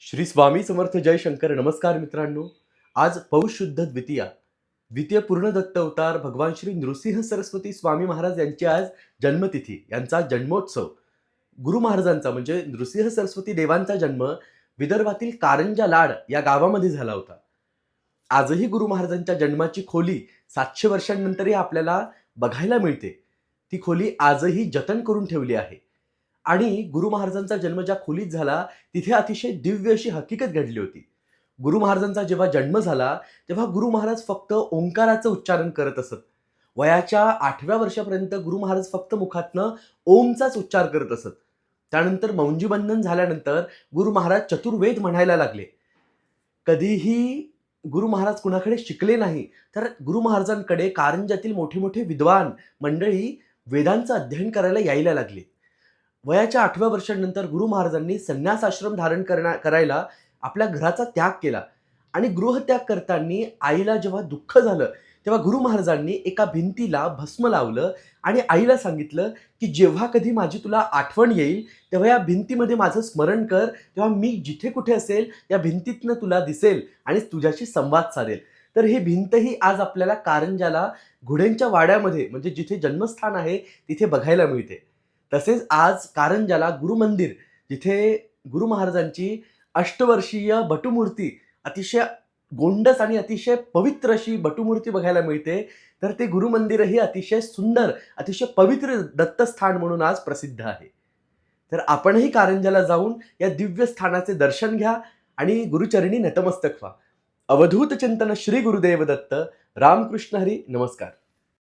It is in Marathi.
श्री स्वामी समर्थ जयशंकर नमस्कार मित्रांनो. आज पौष शुद्ध द्वितीया. द्वितीय पूर्ण दत्त अवतार भगवान श्री नृसिंह सरस्वती स्वामी महाराज यांची आज जन्मतिथी यांचा जन्मोत्सव. गुरु महाराजांचा म्हणजे नृसिंह सरस्वती देवांचा जन्म विदर्भातील कारंजा लाड या गावामध्ये झाला होता. आजही गुरु महाराजांच्या जन्माची खोली सातशे वर्षांनंतरही आपल्याला बघायला मिळते. ती खोली आजही जतन करून ठेवली आहे. आणि गुरु महाराजांचा जन्म ज्या खोलीत झाला तिथे अतिशय दिव्य अशी हकीकत घडली होती. गुरु महाराजांचा जेव्हा जन्म झाला तेव्हा गुरु महाराज फक्त ओंकाराचं उच्चारण करत असत. वयाच्या आठव्या वर्षापर्यंत गुरु महाराज फक्त मुखातनं ओमचाच उच्चार करत असत. त्यानंतर मौंजीबंधन झाल्यानंतर गुरु महाराज चतुर्वेद म्हणायला लागले. कधीही गुरु महाराज कुणाकडे शिकले नाही तर गुरु महाराजांकडे कारंजातील मोठे मोठे विद्वान मंडळी वेदांचं अध्ययन करायला यायला लागले. वयाच्या आठव्या वर्षानंतर गुरु महाराजांनी संन्यास आश्रम धारण करण्या करायला आपल्या घराचा त्याग केला. आणि गृहत्याग करताना आईला जेव्हा दुःख झालं तेव्हा गुरु महाराजांनी एका भिंतीला भस्म लावलं आणि आईला सांगितलं की जेव्हा कधी माझी तुला आठवण येईल तेव्हा या भिंतीमध्ये माझं स्मरण कर तेव्हा मी जिथे कुठे असेल या भिंतीतनं तुला दिसेल आणि तुझ्याशी संवाद साधेल. तर ही भिंत ही आज आपल्याला कारंजाला घोड्यांच्या वाड्यामध्ये म्हणजे जिथे जन्मस्थान आहे तिथे बघायला मिळते. तसेच आज कारंजाला गुरुमंदिर जिथे गुरु महाराजांची अष्टवर्षीय बटुमूर्ती अतिशय गोंडस आणि अतिशय पवित्र अशी बटुमूर्ती बघायला मिळते तर ते गुरुमंदिरही अतिशय सुंदर अतिशय पवित्र दत्तस्थान म्हणून आज प्रसिद्ध आहे. तर आपणही कारंजाला जाऊन या दिव्य स्थानाचे दर्शन घ्या आणि गुरुचरणी नतमस्तक व्हा. अवधूत चिंतन श्री गुरुदेव दत्त. रामकृष्ण हरी नमस्कार.